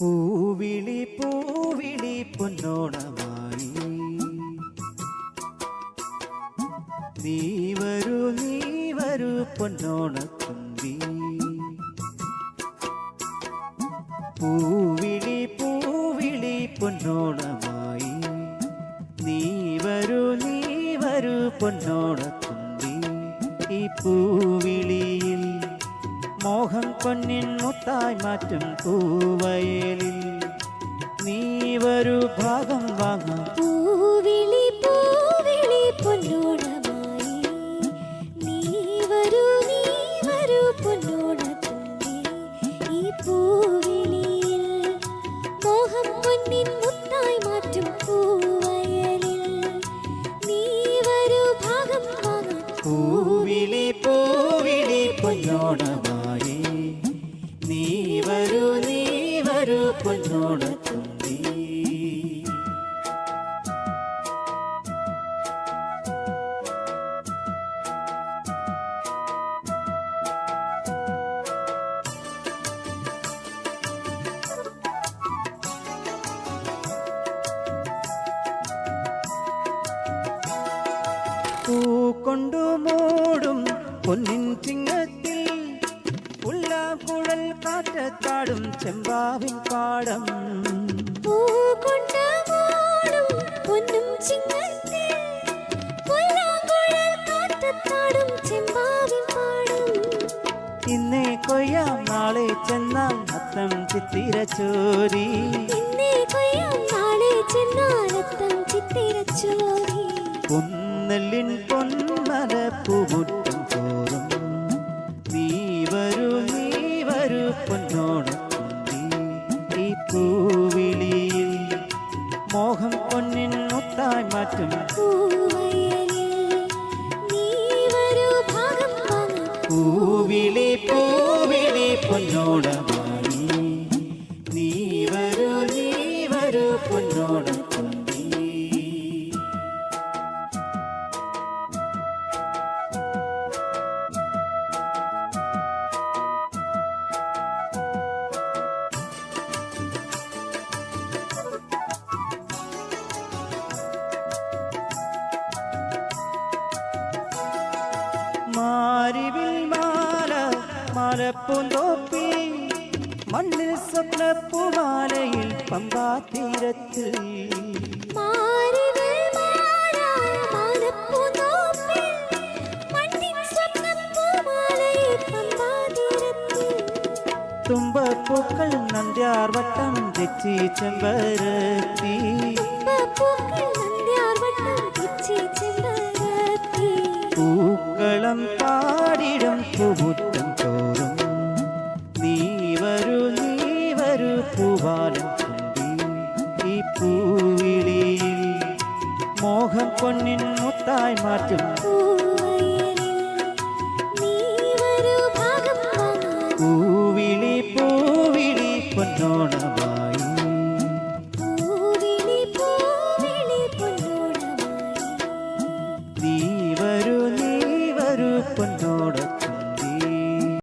പൂവിളി പൂവിളി പൊന്നോണമായി. നീ വരൂ നീ വരൂ പൊന്നോണത്തുമ്പി. പൂവിളി പൂവിളി പൊന്നോണമായി. നീ വരൂ നീ വരൂ ഈ പൂവിളിയിൽ മോഹം പൊന്നിൻ മുത്തായി മാറ്റും പൂവയലിൽ. നീ വരു ഭാഗം വാങ്ങാം വരൂ നീ കൊണ്ടു മൂടും പൊന്നിൻ ചിങ്ങത്തിൽ പുല്ലാക്കുഴൽ കാറ്റത്താടും ചെമ്പാവിൻ പാടം. പൊന്നും ഇന്നേ കൊയ്യാം നാളെ ചെന്നാൽ അത്തം ചിത്തിര ചോരി. പൊന്നെല്ലിൻ പൊന്മല പൂമുറ്റം പൊന്നോണത്തുമ്പി ഈ പൂവിളിയിൽ മോഹം പൊന്നിൻ മുത്തായി മാറ്റും. പൂവിളി പൂവിളി പൊന്നോടമായി. നീ വരൂ നീ വരൂ പൊന്നോണത്തുമ്പി മാരിവിൽ മാല മാലപ്പൂന്തോപ്പി മണ്ണിൽ സ്വപ്നപ്പൂമാലയിൽ പമ്പാ തീരത്തിൽ മാറിവിൽ മാറാൻ മാനപ്പൂന്തോപ്പിൽ മണ്ണിൻ സ്വപ്നപ്പൂമാലയിൽ പമ്പാതീരത്തിൽ തുമ്പപ്പൂക്കൾ നന്ദ്യാർ വട്ടം തെച്ചി ചെമ്പരത്തി പൂക്കൾ മോഹം പൊന്നിൻ മുത്തായി